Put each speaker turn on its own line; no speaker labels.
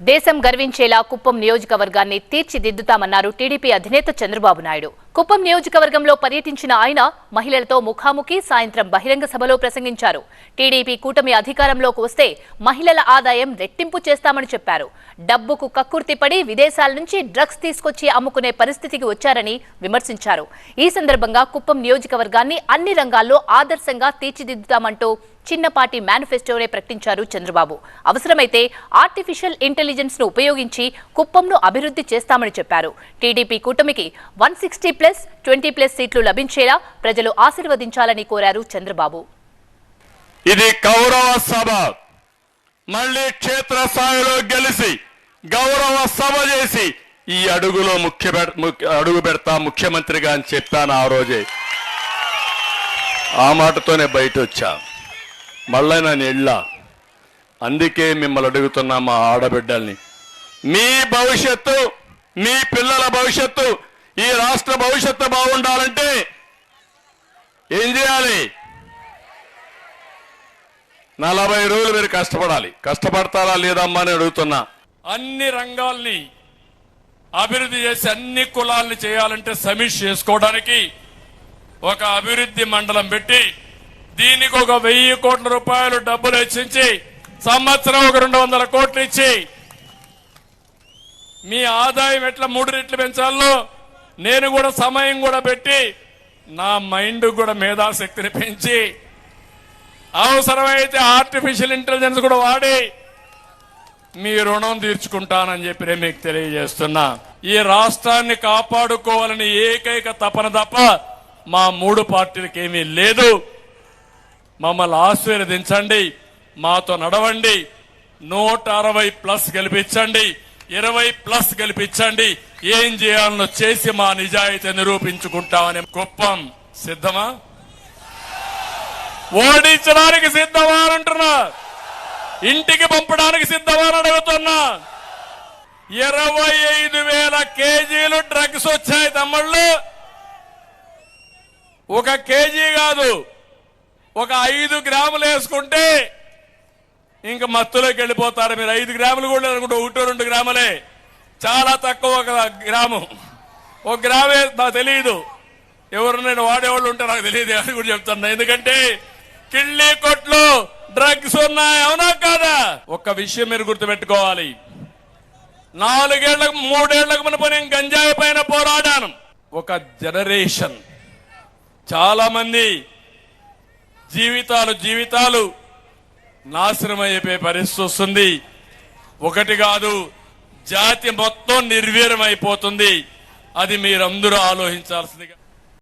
దేశం గర్వించేలా కుప్పం నియోజకవర్గాన్ని తీర్చిదిద్దుతామన్నారు టీడీపీ అధినేత చంద్రబాబు నాయుడు. కుప్పం నియోజకవర్గంలో పర్యటించిన ఆయన మహిళలతో ముఖాముఖి సాయంత్రం బహిరంగ సభలో ప్రసంగించారు. టీడీపీ కూటమి అధికారంలోకి వస్తే మహిళల ఆదాయం రెట్టింపు చేస్తామని చెప్పారు. డబ్బుకు కక్కుర్తిపడి విదేశాల నుంచి డ్రగ్స్ తీసుకొచ్చి అమ్ముకునే పరిస్థితికి వచ్చారని విమర్శించారు. ఈ సందర్భంగా కుప్పం నియోజకవర్గాన్ని అన్ని రంగాల్లో ఆదర్శంగా తీర్చిదిద్దుతామంటూ చిన్నపాటి మేనిఫెస్టోనే ప్రకటించారు చంద్రబాబు. అవసరమైతే ఆర్టిఫిషియల్ ఇంటెలిజెన్స్ను ఉపయోగించి కుప్పంను అభివృద్ధి చేస్తామని చెప్పారు. టీడీపీ కూటమికి one sixty plus twenty plus సీట్లు లభించేలా ప్రజలు ఆశీర్వదించాలని కోరారు చంద్రబాబు.
ఇది కౌరవ సభ. మళ్ళీ క్షేత్రస్థాయిలో గెలిచి గౌరవ సభ చేసి ఈ అడుగులో ముఖ్య ముఖ్య- అడుగు పెడతా ముఖ్యమంత్రిగా అని చెప్పాను ఆ రోజే. ఆ మాటతోనే బయట వచ్చా మళ్ళా నేను ఎళ్ళా అందుకే మిమ్మల్ని అడుగుతున్నా మా ఆడబిడ్డల్ని. మీ భవిష్యత్తు మీ పిల్లల భవిష్యత్తు ఈ రాష్ట్ర భవిష్యత్తు బాగుండాలంటే ఏం చేయాలి? నలభై రోజులు మీరు కష్టపడాలి. కష్టపడతారా లేదమ్మా అని అడుగుతున్నా.
అన్ని రంగాల్ని అభివృద్ధి చేసి అన్ని కులాల్ని చేయాలంటే సమీక్ష చేసుకోవడానికి ఒక అభివృద్ధి మండలం పెట్టి దీనికి ఒక వెయ్యి కోట్ల రూపాయలు డబ్బులు వెచ్చించి సంవత్సరం ఒక రెండు వందల కోట్లు ఇచ్చి మీ ఆదాయం ఎట్లా మూడు రెట్లు పెంచాలో నేను కూడా సమయం కూడా పెట్టి నా మైండ్ కూడా మేధాశక్తిని పెంచి అవసరమైతే ఆర్టిఫిషియల్ ఇంటెలిజెన్స్ కూడా వాడి మీ రుణం తీర్చుకుంటానని చెప్పి నేను మీకు తెలియజేస్తున్నా. ఈ రాష్ట్రాన్ని కాపాడుకోవాలని ఏకైక తపన తప్ప మా మూడు పార్టీలకేమీ లేదు. మమ్మల్ని ఆశీర్వదించండి. మాతో నడవండి. నూట అరవై ప్లస్ గెలిపించండి. ఇరవై ప్లస్ గెలిపించండి. ఏం చేయాలనో చేసి మా నిజాయితీ నిరూపించుకుంటామని కుప్పం సిద్ధమా? ఓడించడానికి సిద్ధమా అని అంటున్నా. ఇంటికి పంపడానికి సిద్ధమా అని అడుగుతున్నా. ఇరవై ఐదు వేల కేజీలు డ్రగ్స్ వచ్చాయి తమ్ముళ్ళు. ఒక కేజీ కాదు. ఒక ఐదు గ్రాములు వేసుకుంటే ఇంక మత్తులోకి వెళ్ళిపోతారు. మీరు ఐదు గ్రాములు కూడా అనుకుంటే ఒకటో రెండు గ్రాములే. చాలా తక్కువ ఒక గ్రాము. ఒక గ్రామే నాకు తెలియదు ఎవరు నేను వాడేవాళ్ళు ఉంటే నాకు తెలియదు అని కూడా చెప్తున్నా. ఎందుకంటే కిళ్ళీ కొట్లు డ్రగ్స్ ఉన్నాయి. అవునా కాదా? ఒక్క విషయం మీరు గుర్తుపెట్టుకోవాలి. నాలుగేళ్ళకు మూడేళ్ళకు మునుపు నేను గంజాయి పైన పోరాడాను. ఒక జనరేషన్. చాలా మంది జీవితాలు జీవితాలు నాశనం పరిస్థితి వస్తుంది. ఒకటి కాదు జాతి మొత్తం నిర్వీర్యమైపోతుంది. అది మీరందరూ ఆలోచించాల్సిందిగా